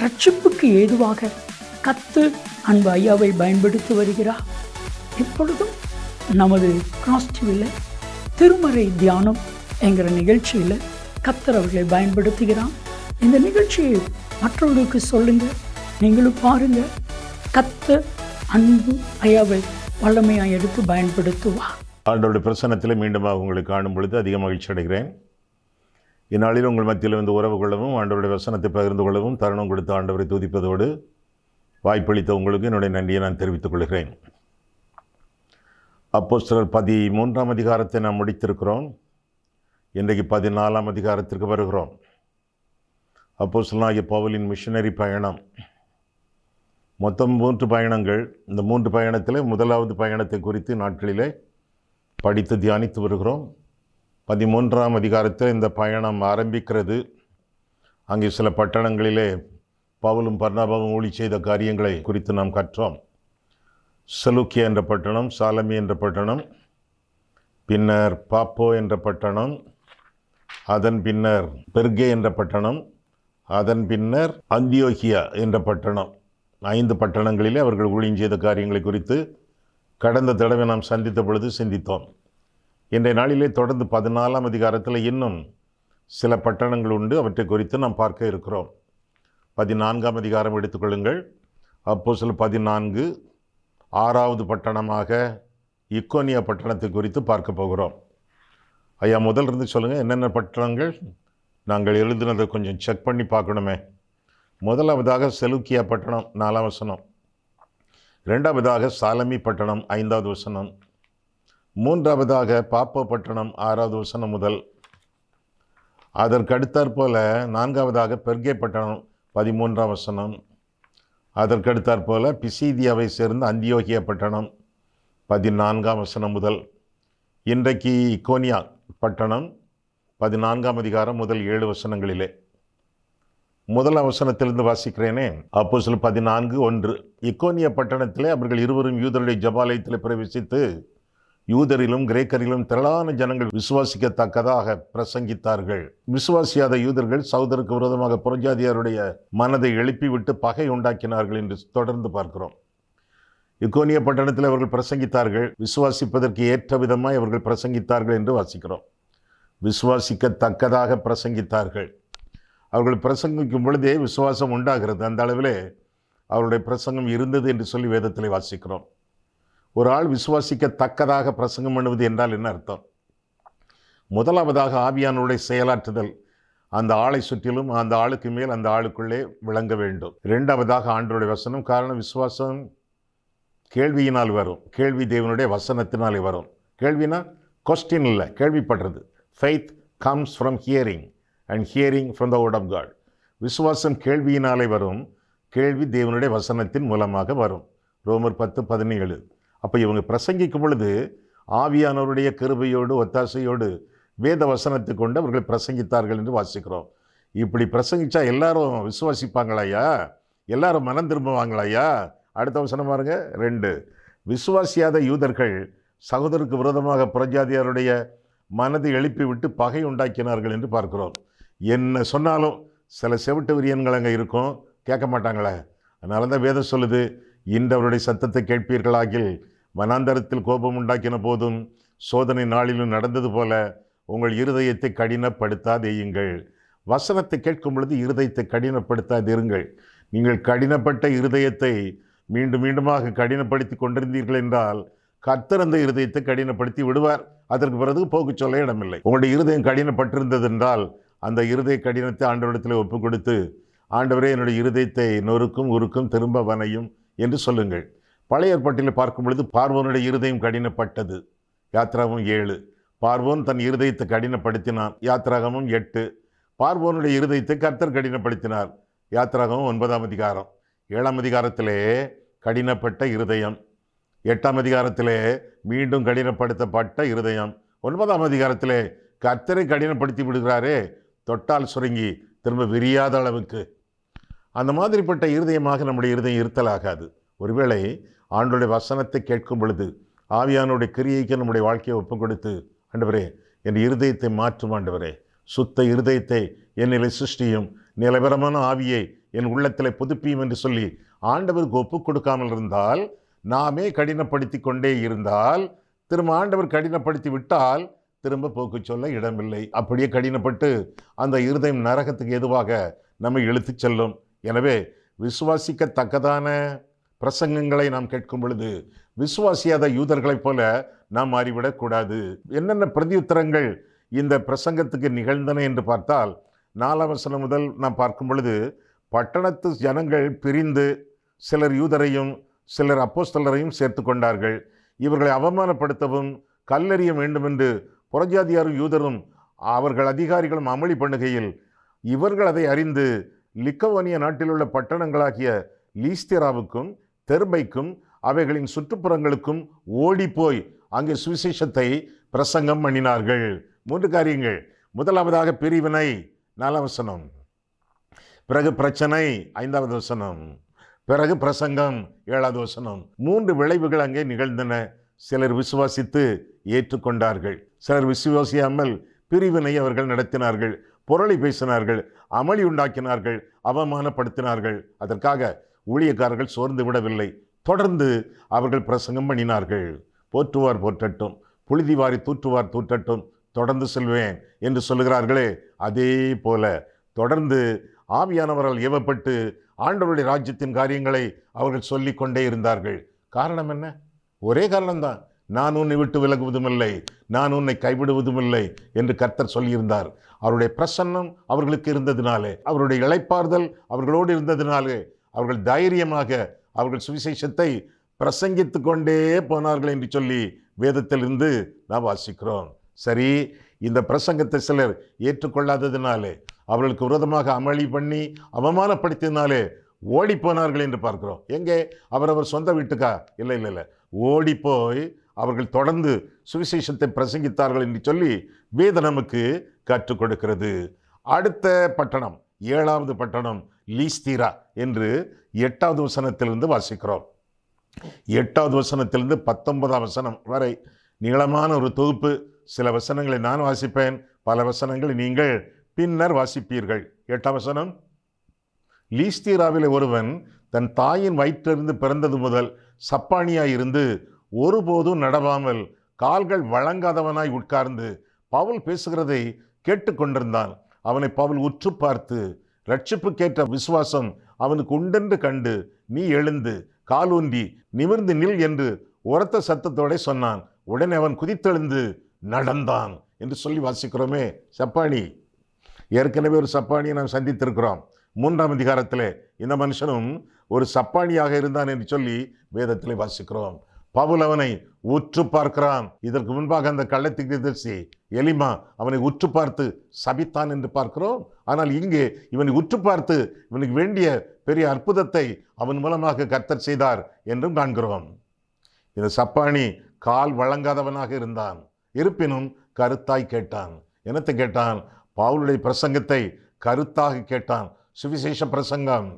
ரட்சிப்புக்கு ஏதுவாக கத்து அன்பு ஐயாவை பயன்படுத்தி வருகிறார். இப்பொழுதும் நமது கிராஸ்டிவில் திருமறை தியானம் என்கிற நிகழ்ச்சியில் கத்தர் அவர்களை பயன்படுத்துகிறான் இந்த நிகழ்ச்சியை மற்றவர்களுக்கு சொல்லுங்க நீங்களும் பாருங்க கத்த அன்பு ஐயாவை வல்லமையாக எடுத்து பயன்படுத்துவார். ஆண்டவருடைய பிரசனத்தில் மீண்டுமாக உங்களை காணும் பொழுது அதிக மகிழ்ச்சி அடைகிறேன். இந்நாளில் உங்கள் மத்தியில் வந்து உறவு கொள்ளவும் ஆண்டவருடைய வசனத்தை பகிர்ந்து கொள்ளவும் தருணம் கொடுத்த ஆண்டவரை துதிப்பதோடு வாய்ப்பளித்த உங்களுக்கு என்னுடைய நன்றியை நான் தெரிவித்துக் கொள்கிறேன். அப்போ சிலர் பதி மூன்றாம் அதிகாரத்தை நாம் முடித்திருக்கிறோம். இன்றைக்கு பதினாலாம் அதிகாரத்திற்கு வருகிறோம். அப்போ சிலாகிய பவுலின் மிஷனரி பயணம். மொத்தம் மூன்று பயணங்கள். இந்த மூன்று பயணத்தில் முதலாவது பயணத்தை குறித்து நாட்களிலே படித்து தியானித்து வருகிறோம். பதிமூன்றாம் அதிகாரத்தில் இந்த பயணம் ஆரம்பிக்கிறது. அங்கே சில பட்டணங்களிலே பவுலும் பர்ணாபாவும் ஊழி செய்த காரியங்களை குறித்து நாம் கற்றோம். சலுக்கியா என்ற பட்டணம் சாலமி என்ற பட்டணம் பின்னர் பாப்போ என்ற பட்டணம் அதன் பின்னர் பெர்கே என்ற பட்டணம் அதன் பின்னர் அந்தியோகியா என்ற பட்டணம். ஐந்து பட்டணங்களிலே அவர்கள் ஊழியம் செய்த காரியங்களை குறித்து கடந்த தடவை நாம் சந்தித்த பொழுது சிந்தித்தோம். இன்றைய நாளிலே தொடர்ந்து பதினாலாம் அதிகாரத்தில் இன்னும் சில பட்டணங்கள் உண்டு. அவற்றை குறித்து நாம் பார்க்க இருக்கிறோம். பதினான்காம் அதிகாரம் எடுத்துக்கொள்ளுங்கள் அப்போ சில பதினான்கு ஆறாவது பட்டணமாக இக்கோனியா பட்டணத்தை குறித்து பார்க்க போகிறோம். ஐயா முதல் இருந்து சொல்லுங்கள் என்னென்ன பட்டணங்கள்? நாங்கள் எழுதினதை கொஞ்சம் செக் பண்ணி பார்க்கணுமே. முதலாவதாக செலுக்கியா பட்டணம் நாலாம் வசனம். ரெண்டாவதாக சாலமி பட்டணம் ஐந்தாவது வசனம். மூன்றாவதாக பாப்பப்பட்டணம் ஆறாவது வசனம் முதல். அதற்கடுத்தாற்போல நான்காவதாக பெர்கே பட்டணம் பதிமூன்றாம் வசனம். அதற்கடுத்தாற்போல பிசீதியாவை சேர்ந்த அந்தியோகிய பட்டணம் பதினான்காம் வசனம் முதல். இன்றைக்கு இக்கோனியா பட்டணம் பதினான்காம் அதிகாரம் முதல் ஏழு வசனங்களிலே. முதல் அவசனத்திலிருந்து வாசிக்கிறேனே. அப்போ சில பதினான்கு ஒன்று. இக்கோனிய பட்டணத்திலே அவர்கள் இருவரும் யூதருடைய ஜபாலயத்தில் பிரவேசித்து யூதரிலும் கிரேக்கரிலும் திரளான ஜனங்கள் விசுவாசிக்கத்தக்கதாக பிரசங்கித்தார்கள். விசுவாசியாத யூதர்கள் சௌதருக்கு விரோதமாக புறஞ்சாதியாருடைய மனதை எழுப்பிவிட்டு பகை உண்டாக்கினார்கள் என்று தொடர்ந்து பார்க்கிறோம். இக்கோனிய பட்டணத்தில் அவர்கள் பிரசங்கித்தார்கள். விசுவாசிப்பதற்கு ஏற்ற விதமாய் அவர்கள் பிரசங்கித்தார்கள் என்று வாசிக்கிறோம். விசுவாசிக்கத்தக்கதாக பிரசங்கித்தார்கள். அவர்கள் பிரசங்கிக்கும் பொழுதே விசுவாசம் உண்டாகிறது. அந்த அளவிலே அவருடைய பிரசங்கம் இருந்தது என்று சொல்லி வேதத்தில் வாசிக்கிறோம். ஒரு ஆள் விசுவாசிக்கத்தக்கதாக பிரசங்கம் பண்ணுவது என்றால் என்ன அர்த்தம்? முதலாவதாக ஆவியானுடைய செயலாற்றுதல் அந்த ஆளை சுற்றிலும் அந்த ஆளுக்கு மேல் அந்த ஆளுக்குள்ளே விளங்க வேண்டும். இரண்டாவதாக ஆண்டருடைய வசனம் காரணம் விசுவாசம் கேள்வியினால் வரும். கேள்வி தேவனுடைய வசனத்தினாலே வரும். கேள்வினா கொஸ்டின் இல்லை. கேள்விப்படுறது. Faith comes from hearing and hearing from the word of God விசுவாசம் கேள்வியினாலே வரும். கேள்வி தேவனுடைய வசனத்தின் மூலமாக வரும். ரோமர் பத்து பதினேழு. அப்போ இவங்க பிரசங்கிக்கும் பொழுது ஆவியானவருடைய கிருபையோடு ஒத்தாசையோடு வேத வசனத்தை கொண்டு அவர்கள் பிரசங்கித்தார்கள் என்று வாசிக்கிறோம். இப்படி பிரசங்கிச்சா எல்லாரும் விசுவாசிப்பாங்களாயா எல்லாரும் மனம் திரும்புவாங்களா ஐயா? அடுத்த வசனம் பாருங்க. ரெண்டு விசுவாசியாத யூதர்கள் சகோதரருக்கு விரோதமாக புறஜாதியாருடைய மனதை எழுப்பி விட்டு பகை உண்டாக்கினார்கள் என்று பார்க்கிறோம். என்ன சொன்னாலும் சில செவிட்டு விரியன்கள் அங்கே இருக்கும். கேட்க மாட்டாங்களே. அதனால தான் வேதம் சொல்லுது இன்றவருடைய சத்தத்தை கேட்பீர்களாகில் வனாந்தரத்தில் கோபம் உண்டாக்கின போதும் சோதனை நாளிலும் நடந்தது போல உங்கள் இருதயத்தை கடினப்படுத்தாதேயுங்கள். வசனத்தை கேட்கும் பொழுது இருதயத்தை கடினப்படுத்தாதிருங்கள். நீங்கள் கடினப்பட்ட இருதயத்தை மீண்டும் மீண்டுமாக கடினப்படுத்தி கொண்டிருந்தீர்கள் என்றால் கத்திறந்த இருதயத்தை கடினப்படுத்தி விடுவார். அதற்கு பிறகு போக்கு சொல்ல இடமில்லை. உங்களுடைய இருதயம் கடினப்பட்டிருந்தது என்றால் அந்த இருதய கடினத்தை ஆண்டவரிடத்தில் ஒப்பு கொடுத்து ஆண்டவரே என்னுடைய இருதயத்தை நொறுக்கும் உருக்கும் திரும்ப வனையும் என்று சொல்லுங்கள். பழைய பார்க்கும் பொழுது பார்வோனுடைய இருதயம் கடினப்பட்டது. யாத்ராகமும் ஏழு. பார்வோன் தன் இருதயத்தை கடினப்படுத்தினான். யாத்ராகமும் எட்டு. பார்வோனுடைய இருதயத்தை கர்த்தர் கடினப்படுத்தினார். யாத்ராகமும் ஒன்பதாம் அதிகாரம். ஏழாம் அதிகாரத்திலே கடினப்பட்ட இருதயம். எட்டாம் அதிகாரத்திலே மீண்டும் கடினப்படுத்தப்பட்ட இருதயம். ஒன்பதாம் அதிகாரத்திலே கர்த்தரை கடினப்படுத்தி விடுகிறாரே தொட்டால் சுருங்கி திரும்ப விரியாத அளவுக்கு. அந்த மாதிரிப்பட்ட இருதயமாக நம்முடைய இருதயம் இருத்தலாகாது. ஒருவேளை ஆண்டுடைய வசனத்தை கேட்கும் பொழுது ஆவியானுடைய கிரியைக்கு நம்முடைய வாழ்க்கையை ஒப்புக் கொடுத்து ஆண்டவரே என் இருதயத்தை மாற்றும் ஆண்டவரே. சுத்த இருதயத்தை என்னிலை சிருஷ்டியும் நிலவரமான ஆவியை என் உள்ளத்தில் புதுப்பியும் என்று சொல்லி ஆண்டவருக்கு ஒப்புக் கொடுக்காமல் இருந்தால் நாமே கடினப்படுத்தி கொண்டே இருந்தால் திரும்ப ஆண்டவர் கடினப்படுத்தி விட்டால் திரும்ப போக்கு சொல்ல இடமில்லை. அப்படியே கடினப்பட்டு அந்த இருதயம் நரகத்துக்கு எதுவாக நம்மை இழுத்துச் செல்லும். எனவே விசுவாசிக்கத்தக்கதான பிரசங்கங்களை நாம் கேட்கும் பொழுது விசுவாசியாத யூதர்களைப் போல நாம் மாறிவிடக்கூடாது. என்னென்ன பிரதியுத்தரங்கள் இந்த பிரசங்கத்துக்கு நிகழ்ந்தன என்று பார்த்தால் நாலாம் வசனம் முதல் நாம் பார்க்கும் பொழுது பட்டணத்து ஜனங்கள் பிரிந்து சிலர் யூதரையும் சிலர் அப்போஸ்தலரையும் சேர்த்து கொண்டார்கள். இவர்களை அவமானப்படுத்தவும் கல்லெறிய வேண்டும் என்று புறஜாதியாரும் யூதரும் அவர்கள் அதிகாரிகளும் அமளி பண்ணுகையில் இவர்கள் அதை அறிந்து லிக்கவோனிய நாட்டில் உள்ள பட்டணங்களாகிய லீஸ்திராவுக்கும் தெர்பைக்கும் அவைகளின் சுற்றுப்புறங்களுக்கும் ஓடிப்போய் அங்கே சுவிசேஷத்தை பிரசங்கம் பண்ணினார்கள். மூன்று காரியங்கள். முதலாவதாக பிரிவினை நாலாம் வசனம். பிறகு பிரச்சனை ஐந்தாவது வசனம். பிறகு பிரசங்கம் ஏழாவது வசனம். மூன்று விளைவுகள் அங்கே நிகழ்ந்தன. சிலர் விசுவாசித்து ஏற்றுக்கொண்டார்கள். சிலர் விசுவாசியாமல் பிரிவினை அவர்கள் நடத்தினார்கள். பொருளை பேசினார்கள். அமளி உண்டாக்கினார்கள். அவமானப்படுத்தினார்கள். அதற்காக ஊழியக்காரர்கள் சோர்ந்து விடவில்லை. தொடர்ந்து அவர்கள் பிரசங்கம் பண்ணினார்கள். போற்றுவார் போற்றட்டும். புழுதி வாரி தூற்றுவார் தூற்றட்டும். தொடர்ந்து செல்வேன் என்று சொல்லுகிறார்களே. அதே போல தொடர்ந்து ஆவியானவரால் ஏவப்பட்டு ஆண்டவருடைய ராஜ்யத்தின் காரியங்களை அவர்கள் சொல்லி கொண்டே இருந்தார்கள். காரணம் என்ன? ஒரே காரணம்தான். நான் உன்னை விட்டு விலகுவதுமில்லை. நான் உன்னை கைவிடுவதுமில்லை என்று கர்த்தர் சொல்லியிருந்தார். அவருடைய பிரசன்னம் அவர்களுக்கு இருந்ததினாலே அவருடைய இழைப்பார்தல் அவர்களோடு இருந்ததினாலே அவர்கள் தைரியமாக அவர்கள் சுவிசேஷத்தை பிரசங்கித்து கொண்டே போனார்கள் என்று சொல்லி வேதத்திலிருந்து நாம் வாசிக்கிறோம். சரி இந்த பிரசங்கத்தை சிலர் ஏற்றுக்கொள்ளாததினாலே அவர்களுக்கு விரோதமாக அமளி பண்ணி அவமானப்படுத்தினாலே ஓடி போனார்கள் என்று பார்க்கிறோம். எங்கே? அவரவர் சொந்த வீட்டுக்கா? இல்லை இல்லை இல்லை. ஓடி போய் அவர்கள் தொடர்ந்து சுவிசேஷத்தை பிரசங்கித்தார்கள் என்று சொல்லி வேத நமக்கு கற்றுக் கொடுக்கிறது. அடுத்த பட்டணம் ஏழாவது பட்டணம் லீஸ்தீரா என்று எட்டாவது வசனத்திலிருந்து வாசிக்கிறோம். எட்டாவது வசனத்திலிருந்து பத்தொன்பதாம் வசனம் வரை நீளமான ஒரு தொகுப்பு. சில வசனங்களை நான் வாசிப்பேன் பல வசனங்களை நீங்கள் பின்னர் வாசிப்பீர்கள். எட்டாம் வசனம் லீஸ்தீராவில் ஒருவன் தன் தாயின் வயிற்றிலிருந்து பிறந்தது முதல் சப்பானியாய் இருந்து ஒருபோதும் நடவாமல் கால்கள் வழங்காதவனாய் உட்கார்ந்து பவுல் பேசுகிறதை கேட்டுக்கொண்டிருந்தான். அவனை பவுல் உற்று பார்த்து ரட்சிப்புக்கேற்ற விசுவாசம் அவனுக்கு உண்டென்று கண்டு நீ எழுந்து காலூன்றி நிமிர்ந்து நில் என்று உரத்த சத்தத்தோட சொன்னான். உடனே அவன் குதித்தெழுந்து நடந்தான் என்று சொல்லி வாசிக்கிறோமே. சப்பானி. ஏற்கனவே ஒரு சப்பானியை நாம் சந்தித்திருக்கிறோம். மூன்றாம் அதிகாரத்தில் இந்த மனுஷனும் ஒரு சப்பானியாக இருந்தான் என்று சொல்லி வேதத்தில் வாசிக்கிறோம். பவுல் அவனை உற்று பார்க்கிறான். இதற்கு முன்பாக அந்த கள்ளத்திற்கு எலிமா அவனை உற்று பார்த்து சபித்தான் என்று பார்க்கிறோம். ஆனால் இங்கே இவனை உற்று பார்த்து இவனுக்கு வேண்டிய பெரிய அற்புதத்தை அவன் மூலமாக கர்த்தர் செய்தார் என்றும் காண்கிறோம். இந்த சப்பானி கால் வழங்காதவனாக இருந்தான். இருப்பினும் கருத்தாய் கேட்டான். என்னத்தை கேட்டான்? பவுலுடைய பிரசங்கத்தை கருத்தாக கேட்டான். சுவிசேஷ பிரசங்கம்.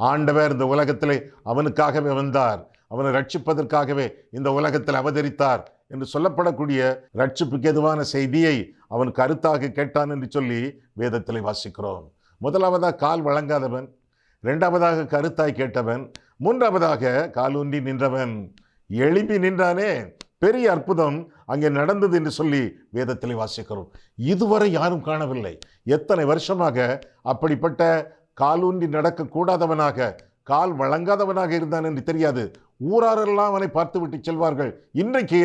ஆண்டவர் இந்த உலகத்திலே அவனுக்காகவே வந்தார். அவனை ரட்சிப்பதற்காகவே இந்த உலகத்தில் அவதரித்தார் என்று சொல்லப்படக்கூடிய ரட்சிப்புக்கு எதுவான செய்தியை அவன் கருத்தாக கேட்டான் என்று சொல்லி வேதத்தில் வாசிக்கிறோம். முதலாவதாக கால் வழங்காதவன் இரண்டாவதாக கருத்தாய் கேட்டவன் மூன்றாவதாக காலூன்றி நின்றவன். எழுப்பி நின்றானே பெரிய அற்புதம் அங்கே நடந்தது என்று சொல்லி வேதத்தில் வாசிக்கிறோம். இதுவரை யாரும் காணவில்லை. எத்தனை வருஷமாக அப்படிப்பட்ட காலூன்றி நடக்கக்கூடாதவனாக கால் வழங்காதவனாக இருந்தான் என்று தெரியாது. ஊராரெல்லாம் அவனை பார்த்துவிட்டு செல்வார்கள். இன்றைக்கு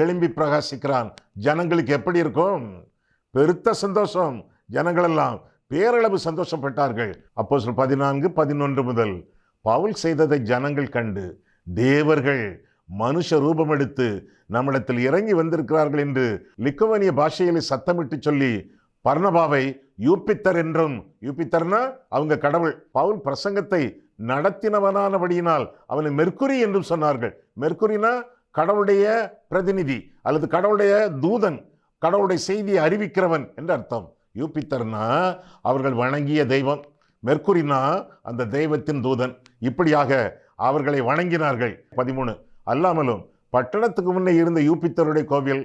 எழும்பி பிரகாசிக்கிறான். ஜனங்களுக்கு எப்படி இருக்கும்? பெருத்த சந்தோஷம். ஜனங்களெல்லாம் பேரளவு சந்தோஷப்பட்டார்கள். அப்போ சொல் பதினான்கு பதினொன்று முதல் பவுல் செய்ததை ஜனங்கள் கண்டு தேவர்கள் மனுஷ ரூபம் எடுத்து நம்மிடத்தில் இறங்கி வந்திருக்கிறார்கள் என்று லிக்குவனிய பாஷையிலே சத்தமிட்டு சொல்லி பர்ணபாவை யூப்பித்தர் என்றும் யூப்பித்தர்னா அவங்க கடவுள். பவுல் பிரசங்கத்தை நடத்தினவனானபடியினால் அவனை மெர்க்குரி என்றும் சொன்னார்கள். மெர்க்குரினா கடவுளுடைய பிரதிநிதி அல்லது கடவுளுடைய தூதன் கடவுளுடைய செய்தியை அறிவிக்கிறவன் என்று அர்த்தம். யூபித்தர்னா அவர்கள் வணங்கிய தெய்வம். மெர்க்குரினா அந்த தெய்வத்தின் தூதன். இப்படியாக அவர்களை வணங்கினார்கள். பதிமூணு அல்லாமலும் பட்டணத்துக்கு முன்னே இருந்த யூபித்தருடைய கோவில்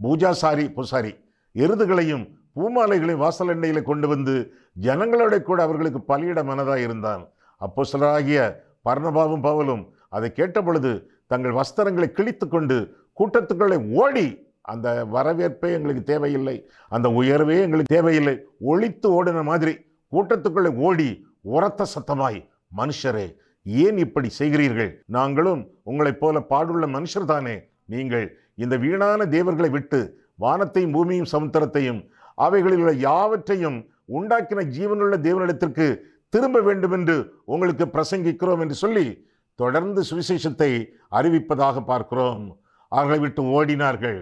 பூஜாசாரி பூசாரி எருதுகளையும் பூமாலைகளையும் வாசல் எண்ணெயில கொண்டு வந்து ஜனங்களோட கூட அவர்களுக்கு பலியிட மனதாக இருந்தான் அப்போ சிலராகிய பர்ணபாவும் பவலும் அதை கேட்ட பொழுது தங்கள் வஸ்திரங்களை கிழித்து கொண்டு கூட்டத்துக்குள்ளே ஓடி அந்த வரவேற்பே எங்களுக்கு தேவையில்லை அந்த உயர்வே எங்களுக்கு தேவையில்லை ஒழித்து ஓடின மாதிரி கூட்டத்துக்குள்ளே ஓடி உரத்த சத்தமாய் மனுஷரே ஏன் இப்படி செய்கிறீர்கள்? நாங்களும் உங்களைப் போல பாடுள்ள மனுஷர் தானே நீங்கள் இந்த வீணான தேவர்களை விட்டு வானத்தையும் பூமியும் சமுத்திரத்தையும் அவைகளில் உள்ள யாவற்றையும் உண்டாக்கின ஜீவனுள்ள தேவனிடத்திற்கு திரும்ப வேண்டும் என்று உங்களுக்கு பிரசங்கிக்கிறோம் என்று சொல்லி தொடர்ந்து சுவிசேஷத்தை அறிவிப்பதாக பார்க்கிறோம். அவர்களை விட்டு ஓடினார்கள்.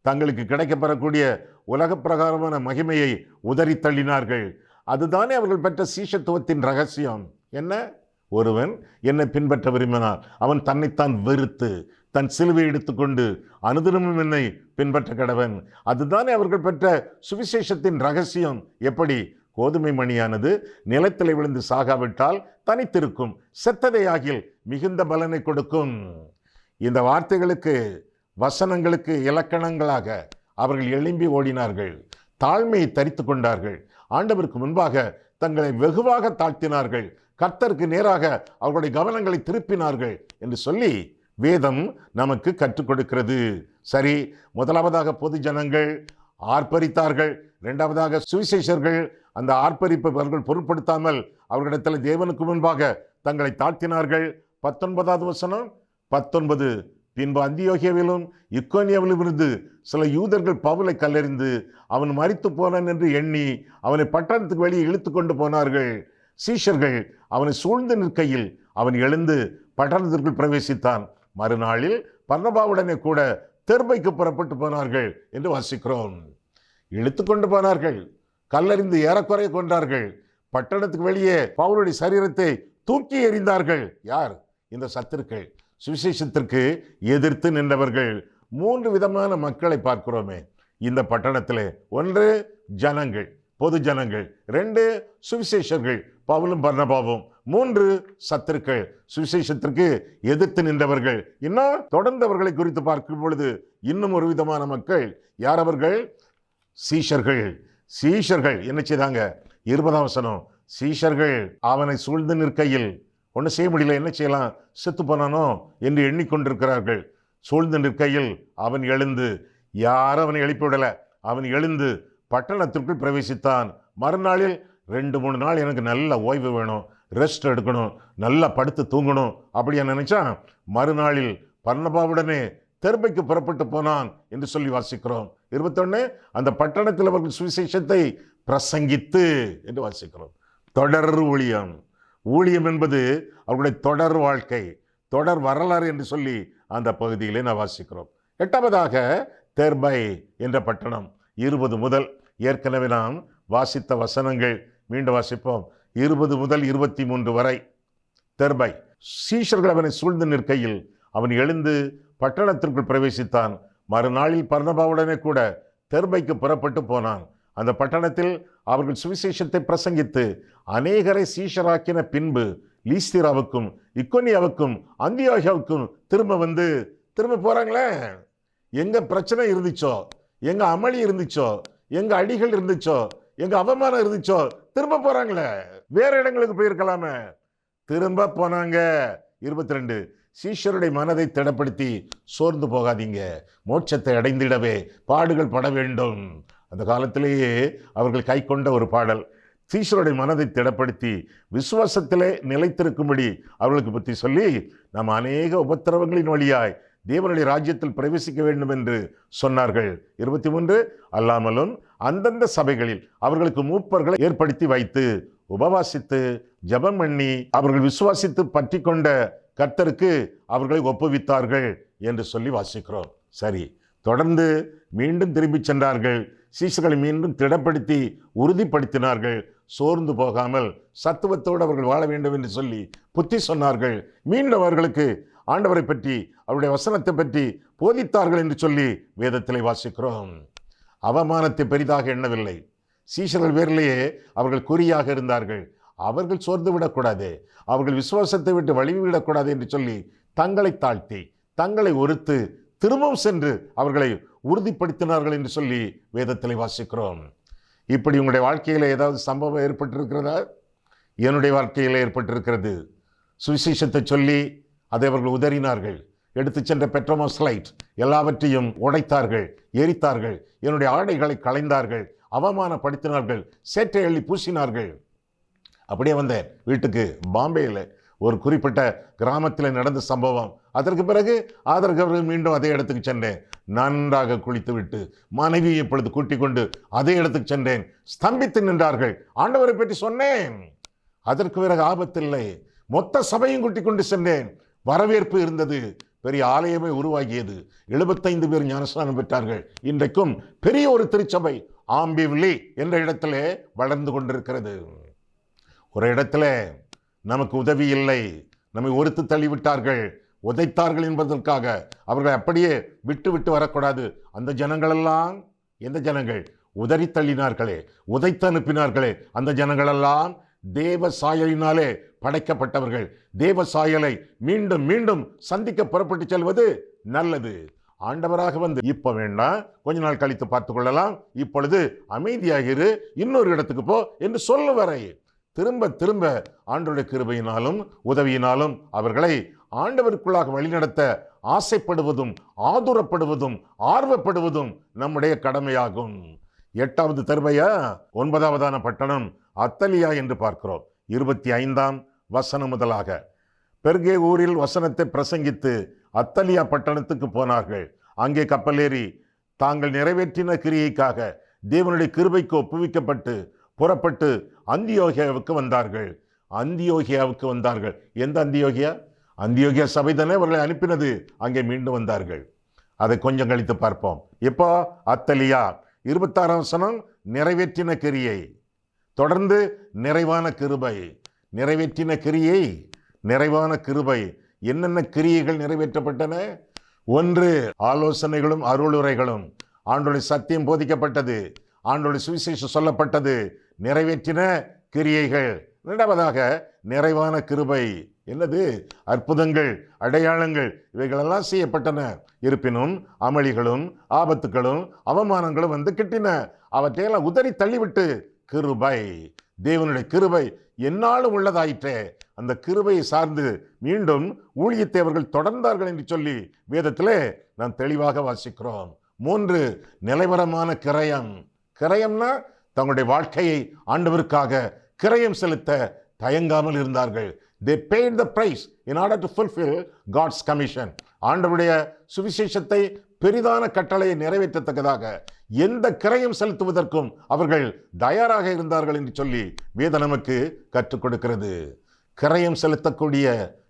தங்களுக்கு கிடைக்கப்பெறக்கூடிய உலக பிரகாரமான மகிமையை உதறி தள்ளினார்கள். அதுதானே அவர்கள் பெற்ற சீஷத்துவத்தின் ரகசியம். என்ன? ஒருவன் என்னை பின்பற்ற விரும்பினார் அவன் தன்னைத்தான் வெறுத்து தன் சிலுவை எடுத்துக்கொண்டு அனுதினமும் என்னை பின்பற்ற கடவன். அதுதானே அவர்கள் பெற்ற சுவிசேஷத்தின் ரகசியம். எப்படி? கோதுமை மணியானது நிலத்தில் விழுந்து சாகாவிட்டால் தனித்திருக்கும். செத்ததையாகில் மிகுந்த பலனை கொடுக்கும். இந்த வார்த்தைகளுக்கு வசனங்களுக்கு இலக்கணங்களாக அவர்கள் எழும்பி ஓடினார்கள். தாழ்மையை தரித்து கொண்டார்கள். ஆண்டவருக்கு முன்பாக தங்களை வெகுவாக தாழ்த்தினார்கள். கர்த்தருக்கு நேராக அவர்களுடைய கவனங்களை திருப்பினார்கள் என்று சொல்லி வேதம் நமக்கு கற்றுக் கொடுக்கிறது. சரி முதலாவதாக பொது ஜனங்கள் ஆர்ப்பரித்தார்கள். இரண்டாவதாக சுவிசேஷர்கள் அந்த ஆர்ப்பரிப்பை அவர்கள் பொருட்படுத்தாமல் அவர்களிடத்தில் தேவனுக்கு முன்பாக தங்களை தாழ்த்தினார்கள். பத்தொன்பதாவது வசனம் பத்தொன்பது பின்பு அந்தியோகியாவிலும் இக்கோனியாவிலும் இருந்து சில யூதர்கள் பவுலை கல்லறிந்து அவன் மறித்து போனான் என்று எண்ணி அவனை பட்டணத்துக்கு வெளியே இழுத்து கொண்டு போனார்கள். சீஷர்கள் அவனை சூழ்ந்து நிற்கையில் அவன் எழுந்து பட்டணத்திற்குள் பிரவேசித்தான். மறுநாளில் பர்ணபாவுடனே கூட தெர்பைக்கு புறப்பட்டு போனார்கள் என்று வாசிக்கிறோம். இழுத்து கொண்டு போனார்கள். கல்லறிந்து ஏறக்குறைய கொண்டார்கள் பட்டணத்துக்கு வெளியே பவுலுடைய சரீரத்தை தூக்கி எறிந்தார்கள். யார்? இந்த சத்துருக்கள். சுவிசேஷத்திற்கு எதிர்த்து நின்றவர்கள். மூன்று விதமான மக்களை பார்க்கிறோமே. இந்த பட்டணத்தில் ஒன்று ஜனங்கள் பொது ஜனங்கள் ரெண்டு சுவிசேஷர்கள் பவுலும் பர்ணபாவும். மூன்று சத்துருக்கள். சுவிசேஷத்திற்கு எதிர்த்து நின்றவர்கள். இன்னும் தொடர்ந்தவர்களை குறித்து பார்க்கும் பொழுது இன்னும் ஒரு விதமான மக்கள். யார் அவர்கள்? சீஷர்கள். சீஷர்கள் என்ன செய்தாங்க? இருபதாம் வசனம். சீஷர்கள் அவனை சூழ்ந்து நிற்கையில் ஒன்றும் செய்ய முடியல என்ன செய்யலாம்? செத்து போனானோ என்று எண்ணிக்கொண்டிருக்கிறார்கள். சூழ்ந்து நிற்கையில் அவன் எழுந்து யாரும் அவனை எழுப்பிவிடல அவன் எழுந்து பட்டணத்திற்குள் பிரவேசித்தான். மறுநாளில் ரெண்டு மூணு நாள் எனக்கு நல்ல ஓய்வு வேணும். ரெஸ்ட் எடுக்கணும் நல்லா படுத்து தூங்கணும் அப்படியா நினைச்சான் மறுநாளில் பர்ணபாவுடனே தெருமைக்கு புறப்பட்டு போனான் என்று சொல்லி வாசிக்கிறோம். இருபத்தொன்னு அந்த பட்டணத்தில் அவர்கள் சுவிசேஷத்தை பிரசங்கித்து என்று வாசிக்கிறோம். தொடர் ஊழியம். ஊழியம் என்பது அவர்களுடைய தொடர் வாழ்க்கை தொடர் வரலாறு என்று சொல்லி அந்த பகுதியிலே நான் வாசிக்கிறோம். எட்டாவதாக தெர்பை என்ற பட்டணம் இருபது முதல். ஏற்கனவே நாம் வாசித்த வசனங்கள் மீண்டும் வாசிப்போம். இருபது முதல் இருபத்தி மூன்று வரை. தெர்பை. சீஷர்கள் அவனை சூழ்ந்து நிற்கையில் அவன் எழுந்து பட்டணத்திற்குள் பிரவேசித்தான். மறுநாளில் பர்ணபாவுடனே கூட தெர்பைக்கு புறப்பட்டு போனான். அந்த பட்டணத்தில் அவர்கள் சுவிசேஷத்தை பிரசங்கித்து அநேகரை சீஷராக்கின பின்பு லீஸ்திராவுக்கும் இக்கோனியாவுக்கும் அந்தியோகியாவுக்கும் திரும்ப வந்து திரும்ப போறாங்களே? எங்க பிரச்சனை இருந்துச்சோ? எங்க அமளி இருந்துச்சோ? எங்க அடிகள் இருந்துச்சோ? எங்க அவமானம் இருந்துச்சோ? திரும்ப போறாங்களே. வேற இடங்களுக்கு போயிருக்கலாமே. திரும்ப போனாங்க. இருபத்தி ரெண்டு சீஷருடைய மனதை திடப்படுத்தி சோர்ந்து போகாதீங்க. மோட்சத்தை அடைந்திடவே பாடுகள் பட வேண்டும். அந்த காலத்திலேயே அவர்கள் கை கொண்ட ஒரு பாடல். சீஷருடைய மனதை திடப்படுத்தி விசுவாசத்திலே நிலைத்திருக்கும்படி அவர்களுக்கு பற்றி சொல்லி நாம் அநேக உபத்திரவங்களின் வழியாய் தேவனுடைய ராஜ்யத்தில் பிரவேசிக்க வேண்டும் என்று சொன்னார்கள். இருபத்தி மூன்று அல்லாமலும் அந்தந்த சபைகளில் அவர்களுக்கு மூப்பர்களை ஏற்படுத்தி வைத்து உபவாசித்து ஜெபம் பண்ணி அவர்கள் விசுவாசித்து பற்றி கொண்ட கர்த்தருக்கு அவர்களை ஒப்புவித்தார்கள் என்று சொல்லி வாசிக்கிறோம். சரி தொடர்ந்து மீண்டும் திரும்பிச் சென்றார்கள். சீசுகளை மீண்டும் திடப்படுத்தி உறுதிப்படுத்தினார்கள். சோர்ந்து போகாமல் சத்துவத்தோடு அவர்கள் வாழ வேண்டும் என்று சொல்லி புத்தி சொன்னார்கள். மீண்டும் அவர்களுக்கு ஆண்டவரை பற்றி அவருடைய வசனத்தை பற்றி போதித்தார்கள் என்று சொல்லி வேதத்திலே வாசிக்கிறோம். அவமானத்தை பெரிதாக எண்ணவில்லை. சீஷர்கள் பேரிலேயே அவர்கள் குறியாக இருந்தார்கள். அவர்கள் சோர்ந்து விடக்கூடாது. அவர்கள் விசுவாசத்தை விட்டு வழிவு விடக்கூடாது என்று சொல்லி தங்களை தாழ்த்தி தங்களை ஒருத்து திரும்பவும் சென்று அவர்களை உறுதிப்படுத்தினார்கள் என்று சொல்லி வேதத்தில் வாசிக்கிறோம். இப்படி உங்களுடைய வாழ்க்கையில் ஏதாவது சம்பவம் ஏற்பட்டிருக்கிறதா? என்னுடைய வாழ்க்கையில் ஏற்பட்டிருக்கிறது. சுவிசேஷத்தை சொல்லி அதை அவர்கள் உதறினார்கள். எடுத்துச் சென்ற பெட்ரோமோஸ்லைட் எல்லாவற்றையும் உடைத்தார்கள் எரித்தார்கள் என்னுடைய ஆடைகளை களைந்தார்கள் அவமானப்படுத்தினார்கள் சேற்றை அள்ளி பூசினார்கள். அப்படியே வந்தேன். வீட்டுக்கு பாம்பேயில் ஒரு குறிப்பிட்ட கிராமத்தில் நடந்த சம்பவம். அதற்கு பிறகு அதற்கு மீண்டும் அதே இடத்துக்கு சென்றேன். நன்றாக குளித்து விட்டு மனைவியை இப்பொழுது கூட்டிக் கொண்டு அதே இடத்துக்கு சென்றேன். ஸ்தம்பித்து நின்றார்கள். ஆண்டவரை பற்றி சொன்னேன். அதற்கு பிறகு ஆபத்தில்லை. மொத்த சபையும் கூட்டிக் கொண்டு சென்றேன். வரவேற்பு இருந்தது. பெரிய ஆலயமே உருவாகியது. எழுபத்தைந்து பேர் ஞானஸ்நானம் பெற்றார்கள். இன்றைக்கும் பெரிய ஒரு திருச்சபை ஆம்பிவிலி என்ற இடத்திலே வளர்ந்து கொண்டிருக்கிறது. ஒரு இடத்துல நமக்கு உதவி இல்லை. நம்மை ஒருத்து தள்ளிவிட்டார்கள். உதைத்தார்கள் என்பதற்காக அவர்களை அப்படியே விட்டு விட்டு வரக்கூடாது. அந்த ஜனங்களெல்லாம் எந்த ஜனங்கள்? உதறி தள்ளினார்களே. உதைத்து அனுப்பினார்களே. அந்த ஜனங்களெல்லாம் தேவ சாயலினாலே படைக்கப்பட்டவர்கள். தேவ சாயலை மீண்டும் மீண்டும் சந்திக்க புறப்பட்டு செல்வது நல்லது. ஆண்டவராக வந்து இப்ப வேண்டாம் கொஞ்ச நாள் கழித்து பார்த்து கொள்ளலாம். இப்பொழுது அமைதியாக இரு இன்னொரு இடத்துக்கு போ என்று சொல்ல வரை. திரும்ப திரும்ப ஆண்டோட கிருபையினாலும் உதவியினாலும் அவர்களை ஆண்டவருக்குள்ளாக வழிநடத்த ஆசைப்படுவதும் ஆதுரப்படுவதும் ஆர்வப்படுவதும் நம்முடைய கடமையாகும். எட்டாவது தருவையா ஒன்பதாவதான பட்டணம் அத்தலியா என்று பார்க்கிறோம். இருபத்தி ஐந்தாம் வசனம் முதலாக. பெர்கே ஊரில் வசனத்தை பிரசங்கித்து அத்தலியா பட்டணத்துக்கு போனார்கள். அங்கே கப்பலேறி தாங்கள் நிறைவேற்றின கிரியைக்காக தேவனுடைய கிருபைக்கு ஒப்புவிக்கப்பட்டு புறப்பட்டு அந்தியோகியாவுக்கு வந்தார்கள். அந்தியோகியாவுக்கு வந்தார்கள். எந்த அந்தியோகியா? அந்தியோகியா சபை தானே அவர்களை அனுப்பினது. அங்கே மீண்டும் வந்தார்கள். அதை கொஞ்சம் கழித்து பார்ப்போம். இப்போ அத்தலியா இருபத்தாறாம் வசனம் நிறைவேற்றின கிரியை. தொடர்ந்து நிறைவான கிருபை நிறைவேற்றின கிரியை நிறைவான கிருபை. என்னென்ன கிரியைகள் நிறைவேற்றப்பட்டன? ஒன்று ஆலோசனைகளும் அருளுரைகளும். ஆண்டோடைய சத்தியம் போதிக்கப்பட்டது. ஆண்டோடைய சுவிசேஷம் சொல்லப்பட்டது. நிறைவேற்றின கிரியைகள். இரண்டாவதாக நிறைவான கிருபை. என்னது? அற்புதங்கள் அடையாளங்கள் இவைகளெல்லாம் செய்யப்பட்டன. இருப்பினும் அமளிகளும் ஆபத்துகளும் அவமானங்களும் வந்து கிட்டின. அவற்றையெல்லாம் உதறி தள்ளிவிட்டு கிருபை. தேவனுடைய கிருபை என்னாலும் உள்ளதாயிற்றே. அந்த கிருபையை சார்ந்து மீண்டும் ஊழியத்தை அவர்கள் தொடர்ந்தார்கள் என்று சொல்லி வேதத்திலே நாம் தெளிவாக வாசிக்கிறோம். மூன்று நிலைவரமான கிரயம். கிரயம்னா தங்களுடைய வாழ்க்கையை ஆண்டவருக்காக கிரயம் செலுத்த தயங்காமல் இருந்தார்கள். They paid the price in order to fulfil God's commission ஆண்டவருடைய சுவிசேஷத்தை பெரிதான கட்டளையை நிறைவேற்றத்தக்கதாக எந்த கிரயம் செலுத்துவதற்கும் அவர்கள் தயாராக இருந்தார்கள் என்று சொல்லி வேத நமக்கு கற்றுக் கொடுக்கிறது. கிரயம் செலுத்தக்கூடிய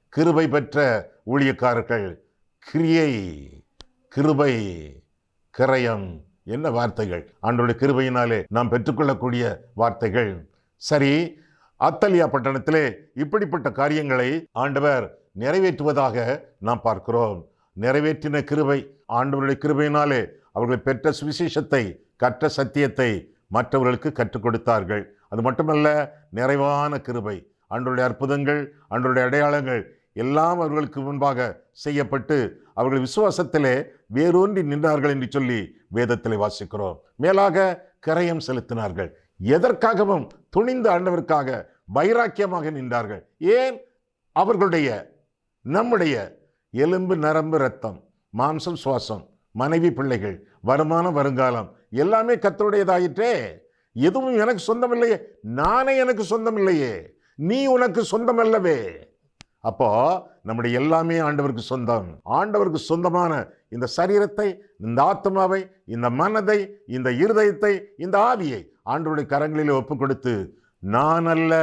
கிருபை பெற்ற ஊழியக்காரர்கள் கிரியை கிருபை கிரயம் என்ன வார்த்தைகள்? ஆண்டோடைய கிருபையினாலே நாம் பெற்றுக்கொள்ளக்கூடிய வார்த்தைகள். சரி அத்தலியா பட்டணத்திலே இப்படிப்பட்ட காரியங்களை ஆண்டவர் நிறைவேற்றுவதாக நாம் பார்க்கிறோம். நிறைவேற்றின கிருபை ஆண்டவருடைய கிருபையினாலே அவர்கள் பெற்ற சுவிசேஷத்தை கற்ற சத்தியத்தை மற்றவர்களுக்கு கற்றுக் கொடுத்தார்கள். அது மட்டுமல்ல நிறைவான கிருபை அன்றைய அற்புதங்கள் அன்றைய அடையாளங்கள் எல்லாம் அவர்களுக்கு முன்பாக செய்யப்பட்டு அவர்கள் விசுவாசத்திலே வேரூன்றி நின்றார்கள் என்று சொல்லி வேதத்திலே வாசிக்கிறோம். மேலாக கரையம் செலுத்தினார்கள். எதற்காகவும் துணிந்த ஆண்டவருக்காக வைராக்கியமாக நின்றார்கள். ஏன்? அவர்களுடைய நம்முடைய எலும்பு நரம்பு ரத்தம் மாம்சம் சுவாசம் மனைவி பிள்ளைகள் வருமானம் வருங்காலம் எல்லாமே கத்தருடையதாயிற்றே எதுவும் எனக்கு சொந்தம் இல்லையே நானே எனக்கு சொந்தம் இல்லையே நீ உனக்கு சொந்தம் அல்லவே அப்போ நம்முடைய எல்லாமே ஆண்டவருக்கு சொந்தம். ஆண்டவருக்கு சொந்தமான இந்த சரீரத்தை இந்த ஆத்மாவை இந்த மனதை இந்த இருதயத்தை இந்த ஆவியை ஆண்டவருடைய கரங்களிலே ஒப்பு கொடுத்து நான் அல்ல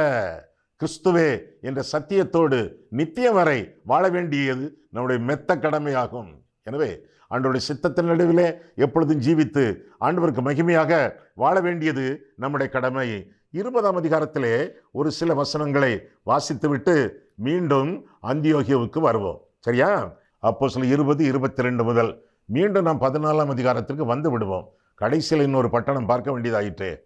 கிறிஸ்துவே என்ற சத்தியத்தோடு நித்தியம் வரை வாழ வேண்டியது நம்முடைய மெத்த கடமையாகும். எனவே ஆண்டோடைய சித்தத்தின் நடுவிலே எப்பொழுதும் ஜீவித்து ஆண்டவருக்கு மகிமையாக வாழ வேண்டியது நம்முடைய கடமை. இருபதாம் அதிகாரத்திலே ஒரு சில வசனங்களை வாசித்துவிட்டு மீண்டும் அந்தியோகியாவுக்கு வருவோம். சரியா? அப்போ சில இருபது இருபத்தி ரெண்டு முதல் மீண்டும் நாம் பதினாலாம் அதிகாரத்திற்கு வந்து விடுவோம். கடைசியில் இன்னொரு பட்டணம் பார்க்க வேண்டியதாயிற்றே.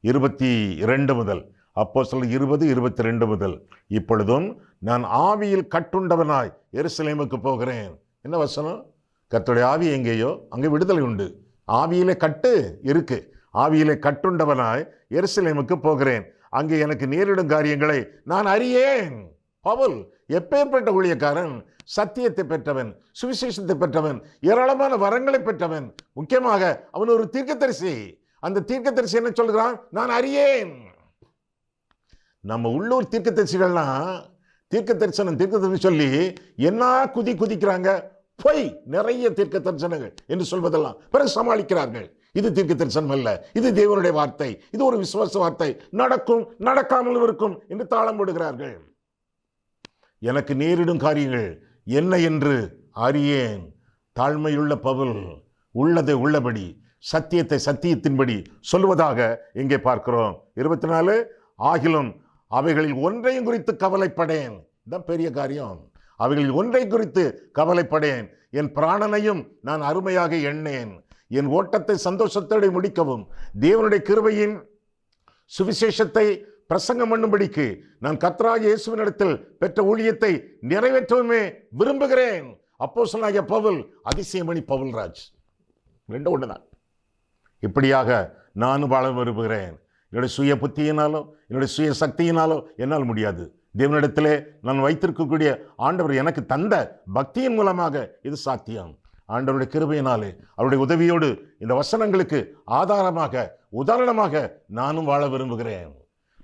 இருபத்தி இரண்டு முதல் அப்போ சொல்ல இருபது இருபத்தி ரெண்டு முதல். இப்பொழுதும் நான் ஆவியில் கட்டுண்டவனாய் எருசலேமுக்கு போகிறேன். என்ன வசனம்? கத்துடைய ஆவி எங்கேயோ? அங்கே விடுதலை உண்டு. ஆவியிலே கட்டு இருக்கு. ஆவியிலே கட்டுண்டவனாய் எருசலேமுக்கு போகிறேன். அங்கே எனக்கு நேரிடும் காரியங்களை நான் அறியேன். பவுல் எப்பேற்பட்ட ஊழியக்காரன்? சத்தியத்தை பெற்றவன் சுவிசேஷத்தை பெற்றவன் ஏராளமான வரங்களை பெற்றவன். முக்கியமாக அவன் ஒரு தீர்க்கதரிசி. அந்த தீர்க்கதரிசி என்ன சொல்கிறான் நான் அறியேன். நம்ம உள்ளூர் தீர்க்கதரிசிகள்லாம் தீர்க்க தரிசனம் தீர்க்க தரிசனம் சொல்லி என்ன குதி குதிக்கிறாங்க? பொய்! நிறைய தீர்க்க தரிசனங்கள் என்று சொல்வதெல்லாம் பிறகு சமாளிக்கிறார்கள் இது தீர்க்க தரிசனம் அல்ல. இது தேவனுடைய வார்த்தை. இது ஒரு விசுவாச வார்த்தை. நடக்கும் நடக்காமலும் இருக்கும் என்று தாளம் போடுகிறார்கள். எனக்கு நேரிடும் காரியங்கள் என்ன என்று அறியேன். தாழ்மையுள்ள பவுல் உள்ளதை உள்ளபடி சத்தியத்தை சத்தியத்தின்படி சொல்வதாக இங்கே பார்க்கிறோம். இருபத்தி நாலு ஆகிலும் அவைகளில் ஒன்றையும் குறித்து கவலைப்படேன். இதான் பெரிய காரியம். அவைகளில் ஒன்றை குறித்து கவலைப்படேன். என் பிராணனையும் நான் அருமையாக எண்ணேன். என் ஓட்டத்தை சந்தோஷத்தோடு முடிக்கவும். தேவனுடைய கிருபையின் சுவிசேஷத்தை பிரசங்கம் பண்ணும்படிக்கு நான் கத்ராக இயேசுவினிடத்தில் பெற்ற ஊழியத்தை நிறைவேற்றவுமே விரும்புகிறேன். அப்போ சொன்னாகிய பவுல் அதிசயமணி பவுல்ராஜ். ரெண்டு ஒன்றுதான் இப்படியாக நானும் வாழ விரும்புகிறேன். என்னுடைய சுய புத்தியினாலோ என்னுடைய சுய சக்தியினாலோ என்னால் முடியாது. தேவனிடத்திலே நான் வைத்திருக்கக்கூடிய ஆண்டவர் எனக்கு தந்த பக்தியின் மூலமாக இது சாத்தியம். ஆண்டவருடைய கிருபையினாலே அவருடைய உதவியோடு இந்த வசனங்களுக்கு ஆதாரமாக உதாரணமாக நானும் வாழ விரும்புகிறேன்.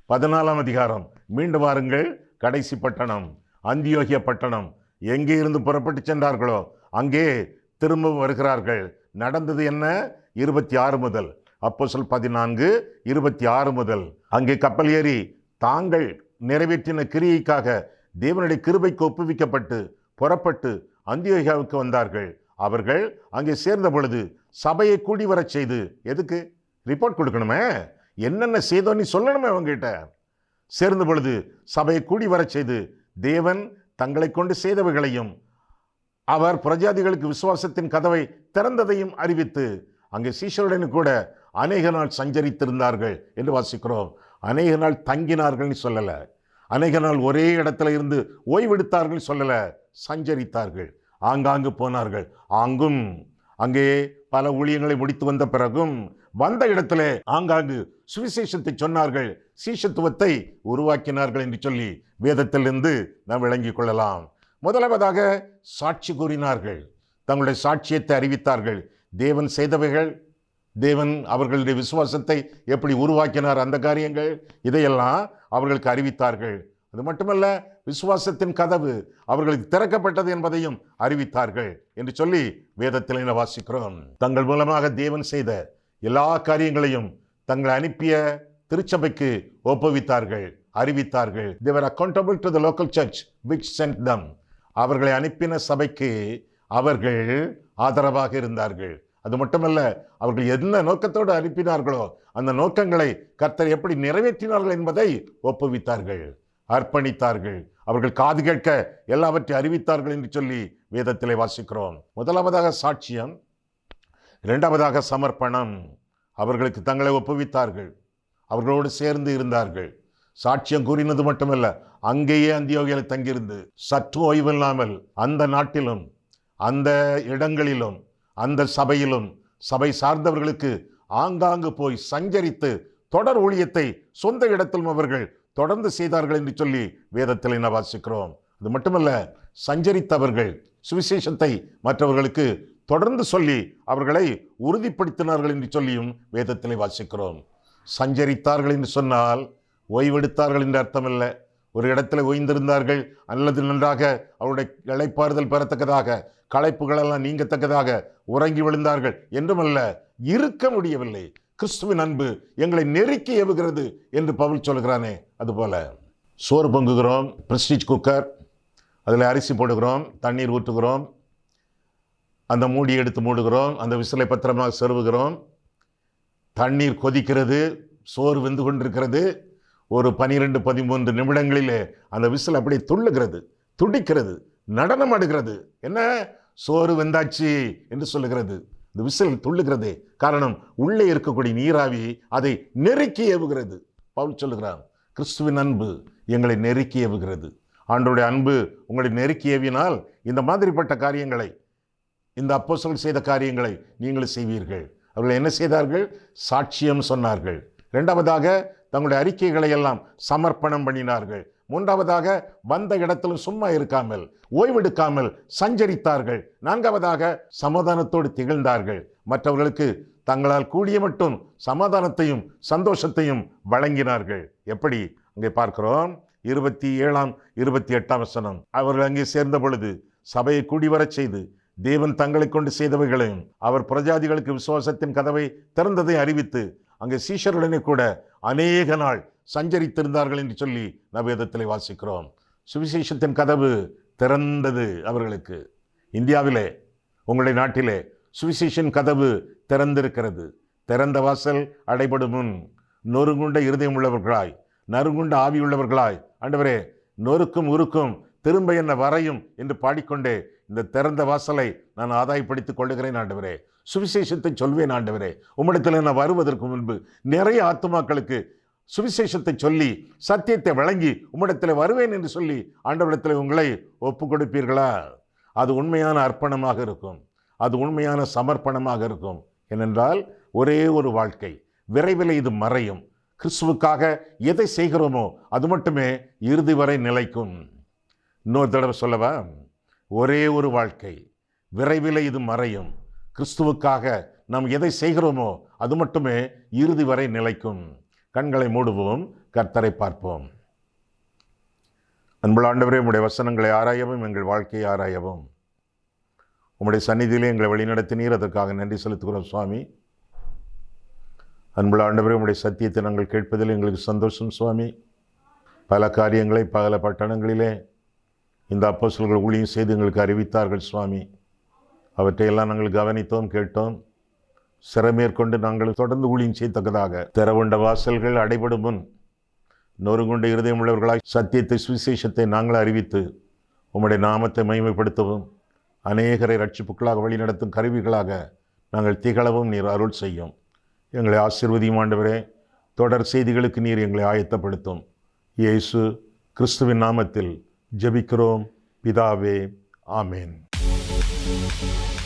பதினாலாம் அதிகாரம். மீண்டு வாருங்கள். கடைசி பட்டணம். அந்தியோகிய பட்டணம். எங்கே இருந்து புறப்பட்டு சென்றார்களோ அங்கே திரும்பவும் வருகிறார்கள். நடந்தது என்ன? இருபத்தி ஆறு முதல். அப்போ சொல் பதினான்கு இருபத்தி ஆறு முதல். அங்கே கப்பல் ஏறி தாங்கள் நிறைவேற்றின கிரியைக்காக தேவனுடைய கிருபைக்கு ஒப்புவிக்கப்பட்டு புறப்பட்டு அந்தியோகியாவுக்கு வந்தார்கள். அவர்கள் அங்கே சேர்ந்த பொழுது சபையை கூடி வரச் செய்து எதுக்கு? ரிப்போர்ட் கொடுக்கணுமே? என்னென்ன செய்தோன்னு சொல்லணுமே அவங்ககிட்ட சேர்ந்த பொழுது சபையை கூடி வரச் செய்து தேவன் தங்களை கொண்டு செய்தவைகளையும் அவர் பிரஜாதிகளுக்கு விசுவாசத்தின் கதவை திறந்ததையும் அறிவித்து அங்கே சீஷருடன் கூட அநேக நாள் சஞ்சரித்திருந்தார்கள் என்று வாசிக்கிறோம். அநேக நாள் தங்கினார்கள்னு சொல்லலை. அநேக நாள் ஒரே இடத்துல இருந்து ஓய்வெடுத்தார்கள் சொல்லலை. சஞ்சரித்தார்கள். ஆங்காங்கு போனார்கள். அங்கும் அங்கே பல ஊழியங்களை முடித்து வந்த பிறகும் வந்த இடத்துல ஆங்காங்கு சுவிசேஷத்தை சொன்னார்கள். சீஷத்துவத்தை உருவாக்கினார்கள் என்று சொல்லி வேதத்திலிருந்து நாம் விளங்கிக் கொள்ளலாம். முதலாவதாக சாட்சி கூறினார்கள். தங்களுடைய சாட்சியத்தை அறிவித்தார்கள். தேவன் செய்தவைகள் தேவன் அவர்களுடைய விசுவாசத்தை எப்படி உருவாக்கினார் அந்த காரியங்கள் இதையெல்லாம் அவர்களுக்கு அறிவித்தார்கள். அது மட்டுமல்ல விசுவாசத்தின் கதவு அவர்களுக்கு திறக்கப்பட்டது என்பதையும் அறிவித்தார்கள் என்று சொல்லி வேதத்தில் வாசிக்கிறோம். தங்கள் மூலமாக தேவன் செய்த எல்லா காரியங்களையும் தங்களை அனுப்பிய திருச்சபைக்கு ஒப்புவித்தார்கள் அறிவித்தார்கள். They were accountable to the local church which sent them அவர்களை அனுப்பின சபைக்கு அவர்கள் ஆதரவாக இருந்தார்கள். அது மட்டுமல்ல அவர்கள் எந்த நோக்கத்தோடு அனுப்பினார்களோ அந்த நோக்கங்களை கர்த்தர் எப்படி நிறைவேற்றினார்கள் என்பதை ஒப்புவித்தார்கள். அர்ப்பணித்தார்கள். அவர்கள் காது கேட்க எல்லாவற்றையும் அறிவித்தார்கள் என்று சொல்லி வேதத்திலே வாசிக்கிறோம். முதலாவதாக சாட்சியம் இரண்டாவதாக சமர்ப்பணம். அவர்களுக்கு தங்களை ஒப்புவித்தார்கள். அவர்களோடு சேர்ந்து இருந்தார்கள். சாட்சியம் கூறினது மட்டுமல்ல அங்கேயே அந்தியோகிகளை தங்கியிருந்து சற்று ஓய்வில்லாமல் அந்த நாட்டிலும் அந்த இடங்களிலும் அந்த சபையிலும் சபை சார்ந்தவர்களுக்கு ஆங்காங்கு போய் சஞ்சரித்து தொடர் ஊழியத்தை சொந்த இடத்திலும் அவர்கள் தொடர்ந்து செய்தார்கள் என்று சொல்லி வேதத்தில் என்ன வாசிக்கிறோம். அது மட்டுமல்ல சஞ்சரித்தவர்கள் சுவிசேஷத்தை மற்றவர்களுக்கு தொடர்ந்து சொல்லி அவர்களை உறுதிப்படுத்தினார்கள் என்று சொல்லியும் வேதத்திலே வாசிக்கிறோம். சஞ்சரித்தார்கள் என்று சொன்னால் ஓய்வெடுத்தார்கள் என்று அர்த்தமல்ல. ஒரு இடத்துல ஓய்ந்திருந்தார்கள் அல்லது நன்றாக அவருடைய இழைப்பாறுதல் பெறத்தக்கதாக களைப்புகளெல்லாம் நீங்கத்தக்கதாக உறங்கி விழுந்தார்கள் என்றுமல்ல இருக்க முடியவில்லை. கிறிஸ்துவின் அன்பு எங்களை நெருக்கி ஏவுகிறது என்று பவுல் சொல்கிறானே அதுபோல. சோறு பொங்குகிறோம் பிரஸ்டீஜ் குக்கர் அதில் அரிசி போடுகிறோம் தண்ணீர் ஊற்றுகிறோம் அந்த மூடி எடுத்து மூடுகிறோம் அந்த விசிலை பத்திரமாக செருவுகிறோம் தண்ணீர் கொதிக்கிறது சோறு வெந்து கொண்டிருக்கிறது ஒரு பனிரெண்டு பதிமூன்று நிமிடங்களிலே அந்த விசில் அப்படியே துள்ளுகிறது துடிக்கிறது நடனம் ஆடுகிறது. என்ன? சோறு வெந்தாச்சு என்று சொல்லுகிறது. இந்த விசில் துள்ளுகிறதே. காரணம் உள்ளே இருக்கக்கூடிய நீராவி அதை நெருக்கி ஏவுகிறது. பவுல் சொல்லுகிறார் கிறிஸ்துவின் அன்பு எங்களை நெருக்கி ஏவுகிறது. ஆண்டோடைய அன்பு உங்களை நெருக்கி ஏவினால் இந்த மாதிரிப்பட்ட காரியங்களை இந்த அப்போசல் செய்த காரியங்களை நீங்களும் செய்வீர்கள். அவர்கள் என்ன செய்தார்கள்? சாட்சியம் சொன்னார்கள். இரண்டாவதாக தங்களுடைய அறிக்கைகளை எல்லாம் சமர்ப்பணம் பண்ணினார்கள். மூன்றாவதாக வந்த இடத்திலும் சும்மா இருக்காமல் ஓய்வெடுக்காமல் சஞ்சரித்தார்கள். நான்காவதாக சமாதானத்தோடு திகழ்ந்தார்கள். மற்றவர்களுக்கு தங்களால் கூடிய மட்டும் சமாதானத்தையும் சந்தோஷத்தையும் வழங்கினார்கள். எப்படி? அங்கே பார்க்கிறோம். இருபத்தி ஏழாம் இருபத்தி எட்டாம் வசனம். அவர்கள் அங்கே சேர்ந்த பொழுது சபையை கூடிவரச் செய்து தேவன் தங்களை கொண்டு செய்தவைகளையும் அவர் பிரஜாதிகளுக்கு விசுவாசத்தின் கதவை திறந்ததை அறிவித்து அங்கே சீஷருடனே கூட அநேக நாள் சஞ்சரித்திருந்தார்கள் என்று சொல்லி நவேதத்தில் வாசிக்கிறோம். சுவிசேஷத்தின் கதவு திறந்தது அவர்களுக்கு. இந்தியாவிலே உங்களுடைய நாட்டிலே சுவிசேஷன் கதவு திறந்திருக்கிறது. திறந்த வாசல் அடைபடும் முன் நொறுங்குண்ட இருதயம் உள்ளவர்களாய் நறுங்குண்ட ஆவி உள்ளவர்களாய் ஆண்டவரே நொறுக்கும் உருக்கும் திரும்ப என்ன வரையும் என்று பாடிக்கொண்டே இந்த திறந்த வாசலை நான் ஆதாயப்படுத்திக் கொள்ளுகிறேன் ஆண்டவரே. சுவிசேஷத்தை சொல்வேன் ஆண்டவரே. உம்மிடத்தில் நான் வருவதற்கு முன்பு நிறைய ஆத்துமாக்களுக்கு சுவிசேஷத்தை சொல்லி சத்தியத்தை வழங்கி உம்மிடத்தில் வருவேன் என்று சொல்லி ஆண்டவரிடத்தில் உங்களை ஒப்பு கொடுப்பீர்களா அது உண்மையான அர்ப்பணமாக இருக்கும். அது உண்மையான சமர்ப்பணமாக இருக்கும். ஏனென்றால் ஒரே ஒரு வாழ்க்கை. விரைவில் இது மறையும். கிறிஸ்துவுக்காக எதை செய்கிறோமோ அது மட்டுமே இறுதி வரை நிலைக்கும். இன்னொரு தடவை சொல்லவா? ஒரே ஒரு வாழ்க்கை. விரைவில் இது மறையும். கிறிஸ்துவுக்காக நாம் எதை செய்கிறோமோ அது மட்டுமே இறுதி வரை நிலைக்கும். கண்களை மூடுவோம் கர்த்தரை பார்ப்போம். அன்புள்ள உடைய வசனங்களை ஆராயவும் எங்கள் வாழ்க்கையை ஆராயவும். உங்களுடைய சந்நிதியிலே எங்களை வழிநடத்தினீர் அதற்காக நன்றி செலுத்துகிறோம் சுவாமி. அன்புள்ள ஆண்டவரே உம்முடைய சத்தியத்தை நாங்கள் கேட்பதில் எங்களுக்கு சந்தோஷம் சுவாமி. பல காரியங்களை பல பட்டணங்களிலே இந்த அப்போசல்கள் ஊழியம் செய்து எங்களுக்கு அறிவித்தார்கள் சுவாமி. அவற்றையெல்லாம் நாங்கள் கவனித்தோம் கேட்டோம். சிறமேற்கொண்டு நாங்கள் தொடர்ந்து ஊழியம் செய்யத்தக்கதாக. திறவுண்ட வாசல்கள் அடைபடும் முன் நொறுங்குண்ட இருதயம் உள்ளவர்களாய் சத்தியத்தை சுவிசேஷத்தை நாங்கள் அறிவித்து உம்முடைய நாமத்தை மகிமைப்படுத்தவும் அநேகரை ரட்சிப்புக்களாக வழிநடத்தும் கருவிகளாக நாங்கள் திகழவும் நீர் அருள் செய்யும். எங்களை ஆசிர்வதியும் ஆண்டவரே. தொடர் செய்திகளுக்கு நீர் எங்களை ஆயத்தப்படுத்தும். இயேசு கிறிஸ்துவின் நாமத்தில் ஜபிக்கிறோம். பிதாவே ஆமேன். Música